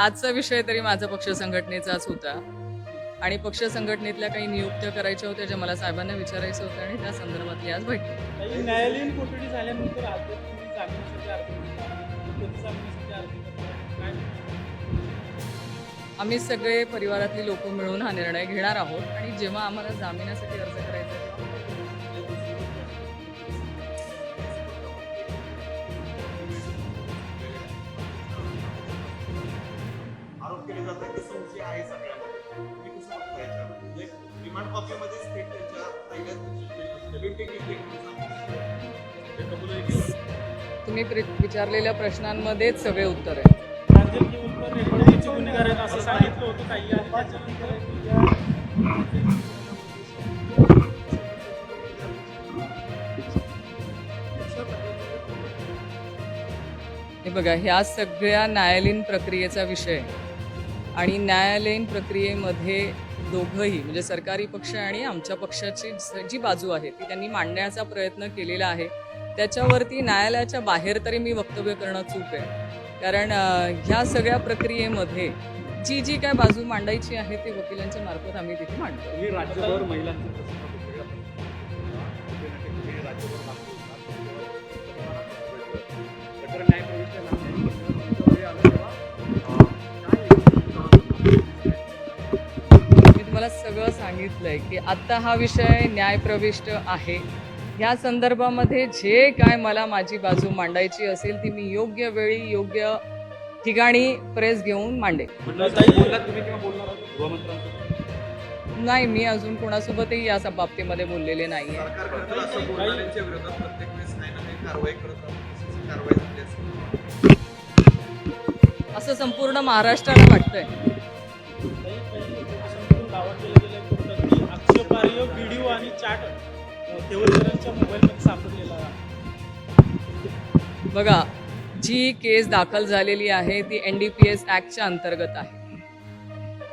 आजचा विषय तरी माझा पक्ष संघटनेचाच होता. आणि पक्ष संघटनेतल्या काही नियुक्त्या करायच्या होत्या ज्या मला साहेबांना विचारायचं होतं आणि त्या संदर्भातली आज काही न्यायालयीन कोठडी झाल्यानंतर आम्ही सगळे परिवारातली लोक मिळून हा निर्णय घेणार आहोत आणि जेव्हा आम्हाला जामिनासाठी अर्ज करायचा थेट त्यांच्या पहिल्याच. तुम्ही विचारलेल्या प्रश्नांमध्येच सगळे उत्तर आहे प्रांजल केवलकर रेकॉर्डिंगचे गुन्हेगार आहेत असं सांगितलं होतं काही आणि त्याच्यानंतर हे बघा ह्या सगळ्या न्यायालयीन प्रक्रियेचा विषय आहे. आणि न्यायालयीन प्रक्रियेमध्ये दोघंही म्हणजे सरकारी पक्ष आणि आमच्या पक्षाची ज- जी बाजू आहे ती त्यांनी मांडण्याचा प्रयत्न केलेला आहे. त्याच्यावरती न्यायालयाच्या बाहेर तरी मी वक्तव्य करणं चूक आहे. कारण ह्या सगळ्या प्रक्रियेमध्ये जी जी काय बाजू मांडायची आहे ती वकिलांच्या मार्फत आम्ही तिथे मांडतो. राज्यभर महिलांचे सांगितलं आहे की आत्ता हा विषय न्यायप्रविष्ट आहे. ह्या संदर्भामध्ये जे काय मला माझी बाजू मांडायची असेल ती मी योग्य वेळी योग्य ठिकाणी प्रेस घेऊन मांडे नाही मी अजून कोणासोबतही या बाबतीमध्ये बोललेले नाही असं संपूर्ण महाराष्ट्राला वाटतंय. आणि चॅट मोबाईलमध्ये सापडलेला आहे. बघा जी केस दाखल झालेली आहे ती एन डी पी एस ॲक्टच्या अंतर्गत आहे.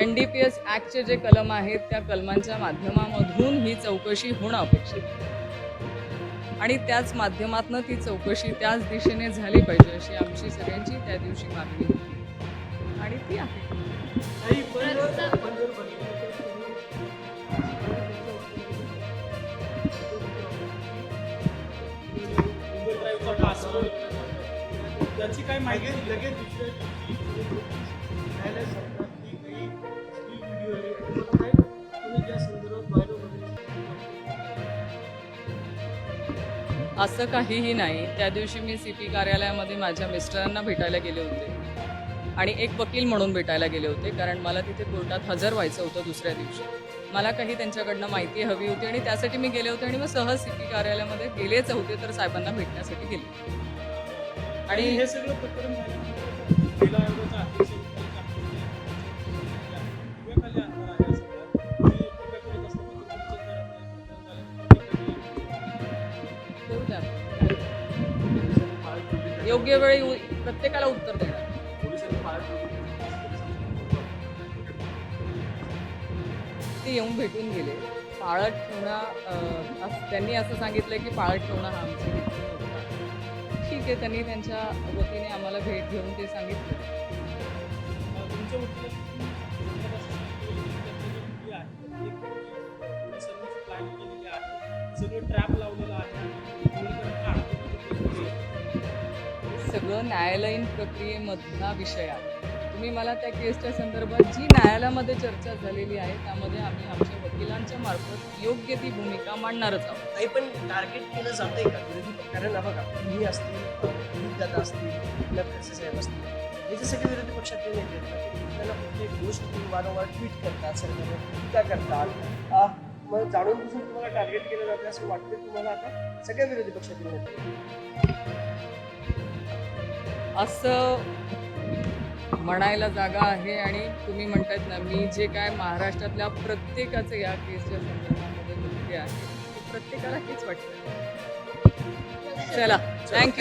एन डी पी एस ॲक्टचे जे कलम आहेत त्या कलमांच्या माध्यमामधून ही चौकशी होणं अपेक्षित आहे. आणि त्याच माध्यमातनं ती चौकशी त्याच दिशेने झाली पाहिजे अशी आमची सगळ्यांची त्या दिवशी मागणी होती. आणि ती आहे. त्या संदर्भात बाहेर वगैरे असं काहीही नाही. त्या दिवशी मी सी पी कार्यालयामध्ये माझ्या मिस्टरांना भेटायला गेले होते. आणि एक वकील म्हणून भेटायला गेले होते कारण मला तिथे कोर्टात हजर व्हायचं होतं दुसऱ्या दिवशी. मला काही त्यांच्याकडनं माहिती हवी होती आणि त्यासाठी मी गेले होते आणि मग सहज सी पी कार्यालयामध्ये गेलेच होते तर साहेबांना भेटण्यासाठी गेले. आणि हे सगळं प्रकरण महिला आयोगाचा अध्यक्ष योग्य वेळी प्रत्येकाला उत्तर देणार. ते येऊन भेटून गेले. पाळत ठेवणं त्यांनी असं सांगितलं की पाळत ठेवणं हा आमची आहे त्यांनी त्यांच्या वतीने आम्हाला भेट घेऊन ते सांगितलं. सगळं न्यायालयीन प्रक्रियेमधला विषय आहे. तुम्ही मला त्या केसच्या संदर्भात जी न्यायालयामध्ये चर्चा झालेली आहे त्यामध्ये आम्ही आमच्या वकिलांच्या मार्फत योग्य ती भूमिका मांडणारच आहोत. नाही पण टार्गेट केलं जातंय का? विरोधी पक्ष- कारण बघा तुम्ही असतील दादा असतील खडसे साहेब असतील हे जे सगळे विरोधी पक्षातले नेते आहेत ना, ते आपल्याला प्रत्येक गोष्ट तुम्ही वारंवार ट्विट करतात सरकारवर टीका करतात? मग जाणून बुजून तुम्हाला टार्गेट केलं जातं असं वाटतं तुम्हाला आता? सगळ्या विरोधी पक्षातील नेते असं म्हणायला जागा आहे आणि तुम्ही म्हणतायत ना मी जे काय महाराष्ट्रातल्या प्रत्येकाचं या केसच्या संदर्भामध्ये आहे प्रत्येकाला हेच वाटतं. चला थँक्यू